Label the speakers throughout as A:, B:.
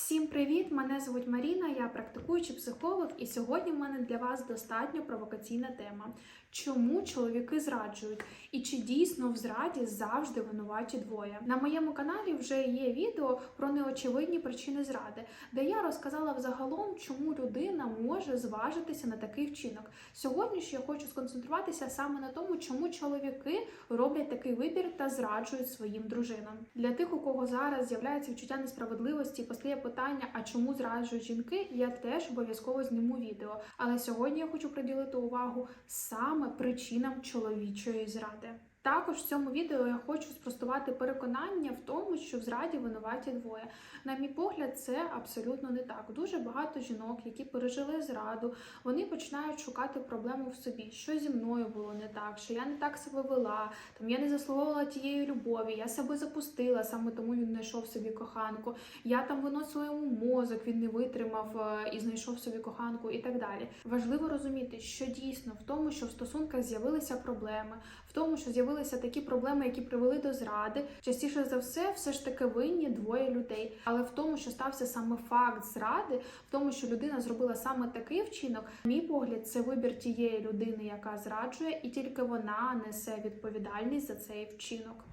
A: Всім привіт! Мене звуть Маріна, я практикуючий психолог, і сьогодні в мене для вас достатньо провокаційна тема. Чому чоловіки зраджують? І чи дійсно в зраді завжди винуваті двоє? На моєму каналі вже є відео про неочевидні причини зради, де я розказала взагалом, чому людина може зважитися на такий вчинок. Сьогодні ж я хочу сконцентруватися саме на тому, чому чоловіки роблять такий вибір та зраджують своїм дружинам. Для тих, у кого зараз з'являється відчуття несправедливості, постає питання, а чому зраджують жінки, я теж обов'язково зніму відео. Але сьогодні я хочу приділити увагу саме причинам чоловічої зради. Також в цьому відео я хочу спростувати переконання в тому, що в зраді винуваті двоє. На мій погляд, це абсолютно не так. Дуже багато жінок, які пережили зраду, вони починають шукати проблему в собі, що зі мною було не так, що я не так себе вела, там я не заслуговувала тієї любові, я себе запустила, саме тому він знайшов собі коханку. Я там виносила йому мозок, він не витримав е, і знайшов собі коханку, і так далі. Важливо розуміти, що дійсно в тому, що в стосунках з'явилися проблеми, в тому, що з'явилися такі проблеми, які привели до зради. Частіше за все, все ж таки винні двоє людей. Але в тому, що стався саме факт зради, в тому, що людина зробила саме такий вчинок, на мій погляд, це вибір тієї людини, яка зраджує, і тільки вона несе відповідальність за цей вчинок.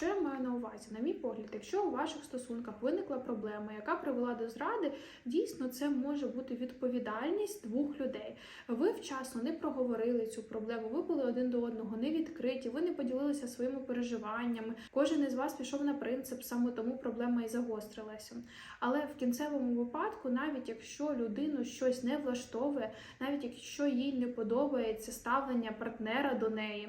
A: Що я маю на увазі? На мій погляд, якщо у ваших стосунках виникла проблема, яка привела до зради, дійсно це може бути відповідальність двох людей. Ви вчасно не проговорили цю проблему, ви були один до одного не відкриті, ви не поділилися своїми переживаннями. Кожен із вас пішов на принцип, саме тому проблема і загострилася. Але в кінцевому випадку, навіть якщо людину щось не влаштовує, навіть якщо їй не подобається ставлення партнера до неї.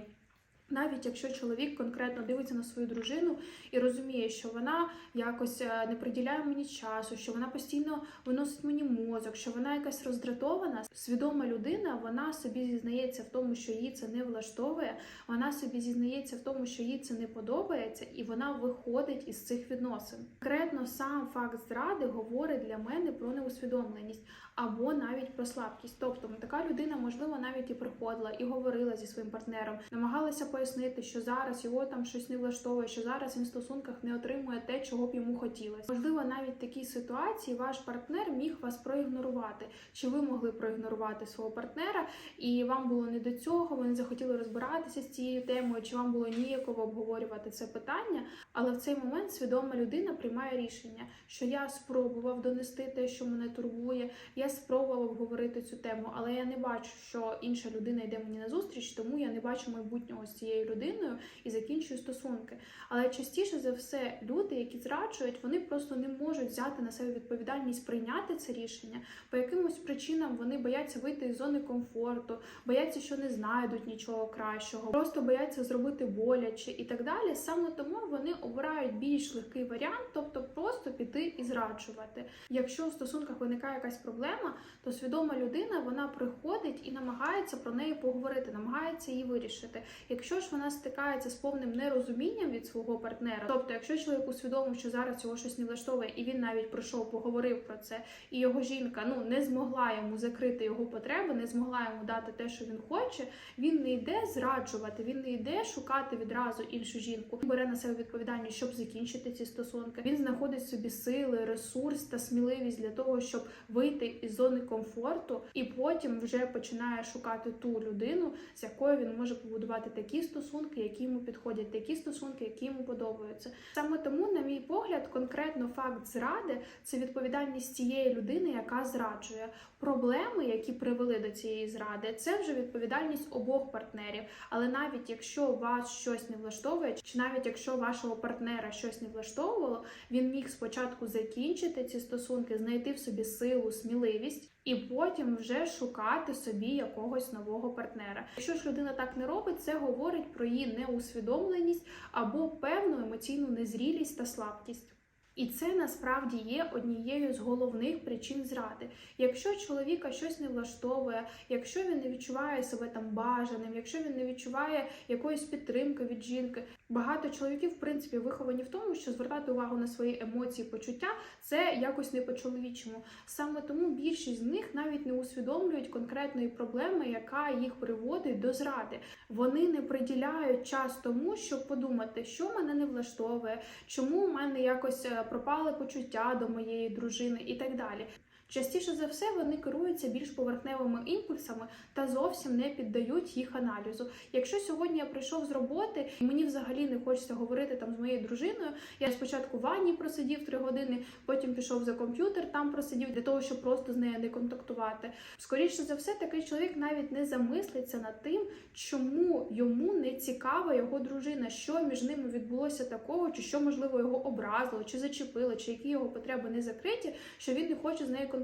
A: Навіть якщо чоловік конкретно дивиться на свою дружину і розуміє, що вона якось е, не приділяє мені часу, що вона постійно виносить мені мозок, що вона якась роздратована, свідома людина, вона собі зізнається в тому, що їй це не влаштовує, вона собі зізнається в тому, що їй це не подобається, і вона виходить із цих відносин. Конкретно сам факт зради говорить для мене про неусвідомленість або навіть про слабкість. Тобто така людина, можливо, навіть і приходила і говорила зі своїм партнером, намагалася пояснити, що зараз його там щось не влаштовує, що зараз він в стосунках не отримує те, чого б йому хотілося. Можливо, навіть в такій ситуації ваш партнер міг вас проігнорувати, чи ви могли проігнорувати свого партнера, і вам було не до цього, ви не захотіли розбиратися з цією темою, чи вам було ніяково обговорювати це питання. Але в цей момент свідома людина приймає рішення, що я спробував донести те, що мене турбує. Я спробував обговорити цю тему, але я не бачу, що інша людина йде мені на зустріч, тому я не бачу майбутнього з цією людиною і закінчую стосунки. Але частіше за все, люди, які зраджують, вони просто не можуть взяти на себе відповідальність прийняти це рішення. По якимось причинам вони бояться вийти із зони комфорту, бояться, що не знайдуть нічого кращого, просто бояться зробити боляче і так далі. Саме тому вони обирають більш легкий варіант, тобто просто піти і зраджувати. Якщо у стосунках виникає якась проблема, то свідома людина вона приходить і намагається про неї поговорити, намагається її вирішити. Якщо ж вона стикається з повним нерозумінням від свого партнера, тобто, якщо чоловік усвідомив, що зараз його щось не влаштовує, і він навіть прийшов, поговорив про це, і його жінка ну не змогла йому закрити його потреби, не змогла йому дати те, що він хоче, він не йде зраджувати, він не йде шукати відразу іншу жінку. Він бере на себе відповідальність, щоб закінчити ці стосунки. Він знаходить собі сили, ресурс та сміливість для того, щоб вийти із зони комфорту, і потім вже починає шукати ту людину, з якою він може побудувати такі стосунки, які йому підходять, такі стосунки, які йому подобаються. Саме тому, на мій погляд, конкретно факт зради це відповідальність цієї людини, яка зраджує. Проблеми, які привели до цієї зради, це вже відповідальність обох партнерів. Але навіть якщо вас щось не влаштовує, чи навіть якщо вашого партнера щось не влаштовувало, він міг спочатку закінчити ці стосунки, знайти в собі силу, сміливість. І потім вже шукати собі якогось нового партнера. Якщо ж людина так не робить, це говорить про її неусвідомленість або певну емоційну незрілість та слабкість. І це насправді є однією з головних причин зради. Якщо чоловіка щось не влаштовує, якщо він не відчуває себе там бажаним, якщо він не відчуває якоїсь підтримки від жінки, багато чоловіків, в принципі, виховані в тому, що звертати увагу на свої емоції, почуття це якось не по-чоловічому. Саме тому більшість з них навіть не усвідомлюють конкретної проблеми, яка їх приводить до зради. Вони не приділяють час тому, щоб подумати, що мене не влаштовує, чому в мене якось е, пропали почуття до моєї дружини і так далі. Частіше за все вони керуються більш поверхневими імпульсами та зовсім не піддають їх аналізу. Якщо сьогодні я прийшов з роботи, і мені взагалі не хочеться говорити там з моєю дружиною, я спочатку в ванні просидів три години, потім пішов за комп'ютер, там просидів для того, щоб просто з нею не контактувати. Скоріше за все, такий чоловік навіть не замислиться над тим, чому йому не цікава його дружина, що між ними відбулося такого, чи що можливо його образило, чи зачепило, чи які його потреби не закриті, що він не хоче з нею контактувати.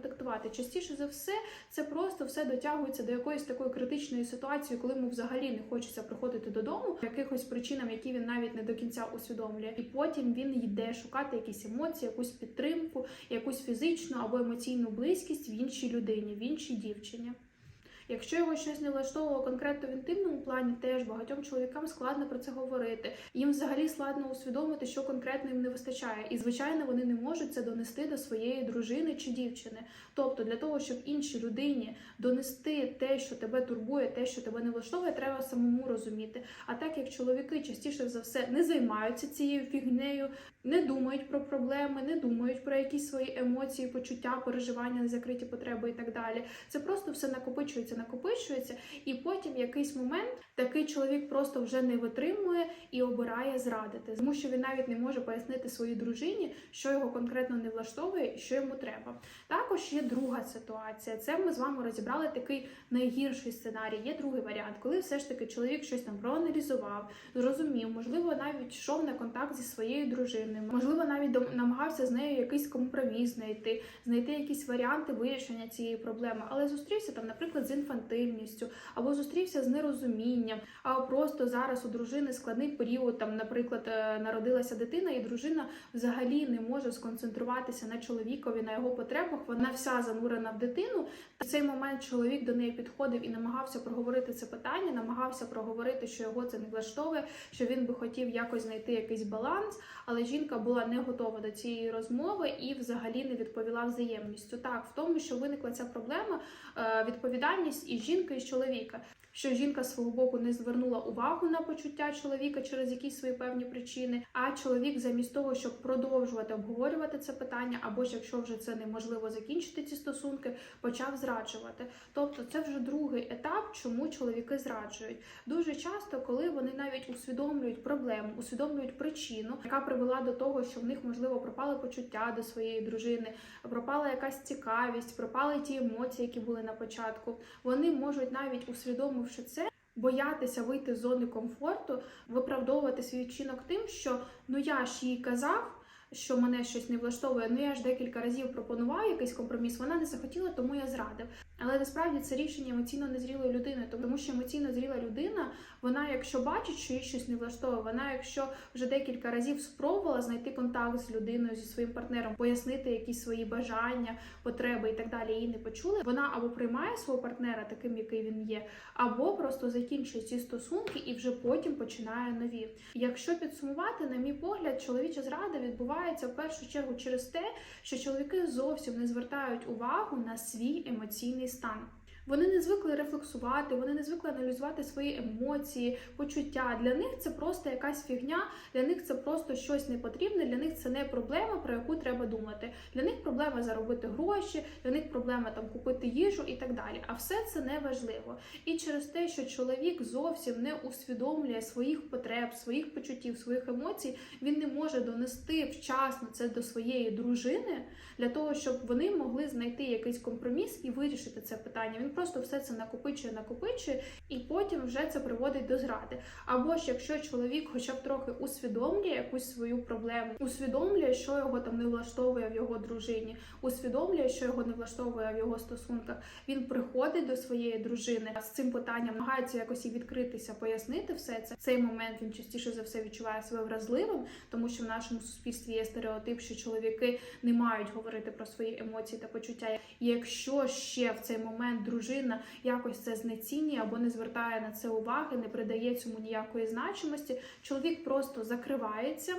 A: Частіше за все, це просто все дотягується до якоїсь такої критичної ситуації, коли йому взагалі не хочеться приходити додому, якихось причинам, які він навіть не до кінця усвідомлює. І потім він йде шукати якісь емоції, якусь підтримку, якусь фізичну або емоційну близькість в іншій людині, в іншій дівчині. Якщо його щось не влаштовувало конкретно в інтимному плані, теж багатьом чоловікам складно про це говорити. Їм взагалі складно усвідомити, що конкретно їм не вистачає, і звичайно вони не можуть це донести до своєї дружини чи дівчини. Тобто, для того, щоб іншій людині донести те, що тебе турбує, те, що тебе не влаштовує, треба самому розуміти. А так як чоловіки частіше за все не займаються цією фігнею, не думають про проблеми, не думають про якісь свої емоції, почуття, переживання, незакриті потреби і так далі. Це просто все накопичується, накопичується, і потім в якийсь момент такий чоловік просто вже не витримує і обирає зрадити, тому що він навіть не може пояснити своїй дружині, що його конкретно не влаштовує і що йому треба. Також є друга ситуація. Це ми з вами розібрали такий найгірший сценарій. Є другий варіант, коли все ж таки чоловік щось там проаналізував, зрозумів, можливо, навіть йшов на контакт зі своєю дружиною, можливо, навіть намагався з нею якийсь компроміс знайти, знайти якісь варіанти вирішення цієї проблеми, але зустрівся там, наприклад, з інфантильністю, або зустрівся з нерозумінням, або просто зараз у дружини складний період, там, наприклад, е, народилася дитина, і дружина взагалі не може сконцентруватися на чоловікові, на його потребах. Вона вся занурена в дитину. В цей момент чоловік до неї підходив і намагався проговорити це питання, намагався проговорити, що його це не влаштовує, що він би хотів якось знайти якийсь баланс, але жінка була не готова до цієї розмови і взагалі не відповіла взаємністю. Так, в тому, що виникла ця проблема, е, відповідальність і жінки, і чоловіка. Що жінка свого боку не звернула увагу на почуття чоловіка через якісь свої певні причини, а чоловік, замість того, щоб продовжувати обговорювати це питання, або ж якщо вже це неможливо закінчити ці стосунки, почав зраджувати. Тобто, це вже другий етап, чому чоловіки зраджують. Дуже часто, коли вони навіть усвідомлюють проблему, усвідомлюють причину, яка привела до того, що в них можливо пропали почуття до своєї дружини, пропала якась цікавість, пропали ті емоції, які були на початку. Вони можуть навіть усвідомивши це. Боятися вийти з зони комфорту, виправдовувати свій вчинок тим, що ну я ж їй казав, що мене щось не влаштовує. Ну я ж декілька разів пропонував якийсь компроміс. Вона не захотіла, тому я зрадив. Але насправді це рішення емоційно незрілої людини, тому що емоційно зріла людина, вона, якщо бачить, що їй щось не влаштовує, вона, якщо вже декілька разів спробувала знайти контакт з людиною, зі своїм партнером, пояснити якісь свої бажання, потреби і так далі, її не почули. Вона або приймає свого партнера таким, який він є, або просто закінчує ці стосунки і вже потім починає нові. Якщо підсумувати, на мій погляд, чоловіча зрада відбувається в першу чергу через те, що чоловіки зовсім не звертають увагу на свій емоційний стан. Вони не звикли рефлексувати, вони не звикли аналізувати свої емоції, почуття. Для них це просто якась фігня, для них це просто щось непотрібне, для них це не проблема, про яку треба думати. Для них проблема заробити гроші, для них проблема там купити їжу і так далі. А все це не важливо. І через те, що чоловік зовсім не усвідомлює своїх потреб, своїх почуттів, своїх емоцій, він не може донести вчасно це до своєї дружини для того, щоб вони могли знайти якийсь компроміс і вирішити це питання. Він просто все це накопичує, накопичує, і потім вже це приводить до зради. Або ж якщо чоловік, хоча б трохи усвідомлює якусь свою проблему, усвідомлює, що його там не влаштовує в його дружині, усвідомлює, що його не влаштовує в його стосунках. Він приходить до своєї дружини з цим питанням, намагається якось і відкритися, пояснити все це. В цей момент він частіше за все відчуває себе вразливим, тому що в нашому суспільстві є стереотип, що чоловіки не мають говорити про свої емоції та почуття. І якщо ще в цей момент дружина якось це знецінює або не звертає на це уваги, не придає цьому ніякої значимості, чоловік просто закривається.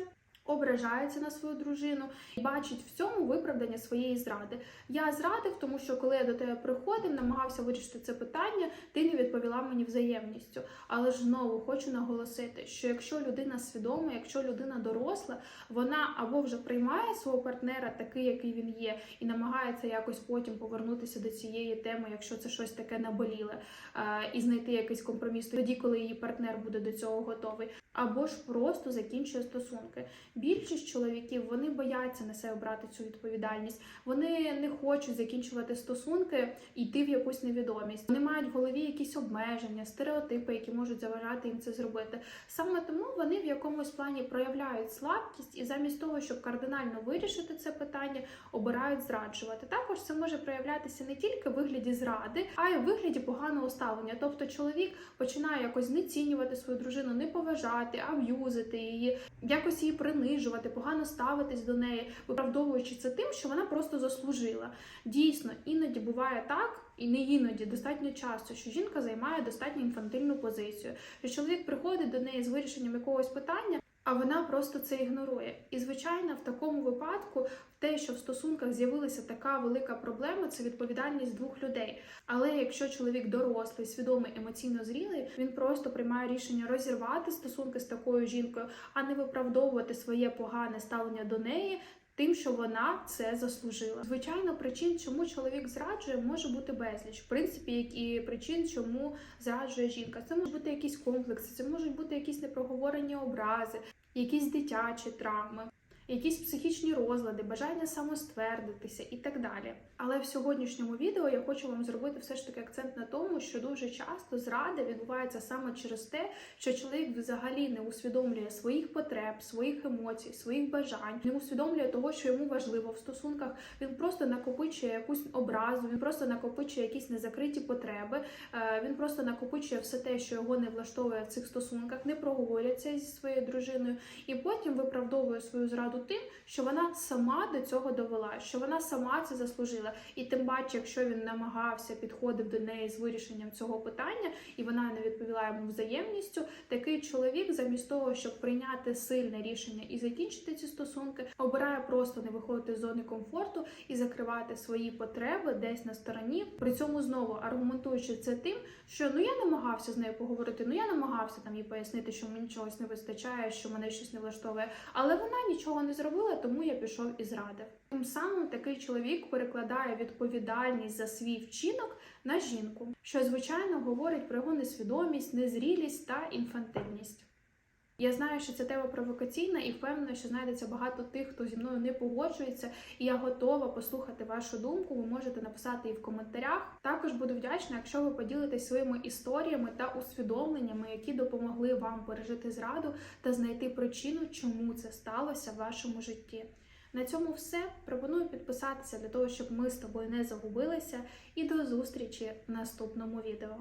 A: Ображається на свою дружину і бачить в цьому виправдання своєї зради. Я зрадив, тому що коли я до тебе приходив, намагався вирішити це питання, ти не відповіла мені взаємністю. Але ж знову хочу наголосити, що якщо людина свідома, якщо людина доросла, вона або вже приймає свого партнера такий, який він є, і намагається якось потім повернутися до цієї теми, якщо це щось таке наболіле, е, і знайти якийсь компроміс тоді, коли її партнер буде до цього готовий, або ж просто закінчує стосунки. Більшість чоловіків вони бояться на себе брати цю відповідальність. Вони не хочуть закінчувати стосунки і йти в якусь невідомість. Вони мають в голові якісь обмеження, стереотипи, які можуть заважати їм це зробити. Саме тому вони в якомусь плані проявляють слабкість і замість того, щоб кардинально вирішити це питання, обирають зраджувати. Також це може проявлятися не тільки в вигляді зради, а й в вигляді поганого ставлення. Тобто чоловік починає якось знецінювати свою дружину, не поважати, аб'юзити її, якось її принижувати, погано ставитись до неї, виправдовуючи це тим, що вона просто заслужила. Дійсно, іноді буває так. І не іноді достатньо часто, що жінка займає достатньо інфантильну позицію, що чоловік приходить до неї з вирішенням якогось питання, а вона просто це ігнорує. І звичайно, в такому випадку те, що в стосунках з'явилася така велика проблема, це відповідальність двох людей. Але якщо чоловік дорослий, свідомий, емоційно зрілий, він просто приймає рішення розірвати стосунки з такою жінкою, а не виправдовувати своє погане ставлення до неї. Тим, що вона це заслужила. Звичайно, причин, чому чоловік зраджує, може бути безліч. В принципі, як і причин, чому зраджує жінка. Це можуть бути якісь комплекси, це можуть бути якісь непроговорені образи, якісь дитячі травми. Якісь психічні розлади, бажання самоствердитися і так далі. Але в сьогоднішньому відео я хочу вам зробити все ж таки акцент на тому, що дуже часто зрада відбувається саме через те, що чоловік взагалі не усвідомлює своїх потреб, своїх емоцій, своїх бажань, не усвідомлює того, що йому важливо в стосунках. Він просто накопичує якусь образу, він просто накопичує якісь незакриті потреби. е, Він просто накопичує все те, що його не влаштовує в цих стосунках, не проговорюється зі своєю дружиною, і потім виправдовує свою зраду тим, що вона сама до цього довела, що вона сама це заслужила. І тим паче, якщо він намагався підходив до неї з вирішенням цього питання, і вона не відповіла йому взаємністю, такий чоловік, замість того, щоб прийняти сильне рішення і закінчити ці стосунки, обирає просто не виходити з зони комфорту і закривати свої потреби десь на стороні. При цьому знову аргументуючи це тим, що ну я намагався з нею поговорити, ну я намагався там їй пояснити, що мені чогось не вистачає, що мене щось не влаштовує, але вона нічого не зробила, тому я пішов і зрадив. Тим самим такий чоловік перекладає відповідальність за свій вчинок на жінку, що звичайно говорить про його несвідомість, незрілість та інфантильність. Я знаю, що ця тема провокаційна і впевнена, що знайдеться багато тих, хто зі мною не погоджується, і я готова послухати вашу думку. Ви можете написати її в коментарях. Також буду вдячна, якщо ви поділитесь своїми історіями та усвідомленнями, які допомогли вам пережити зраду та знайти причину, чому це сталося в вашому житті. На цьому все. Пропоную підписатися для того, щоб ми з тобою не загубилися. І до зустрічі в наступному відео.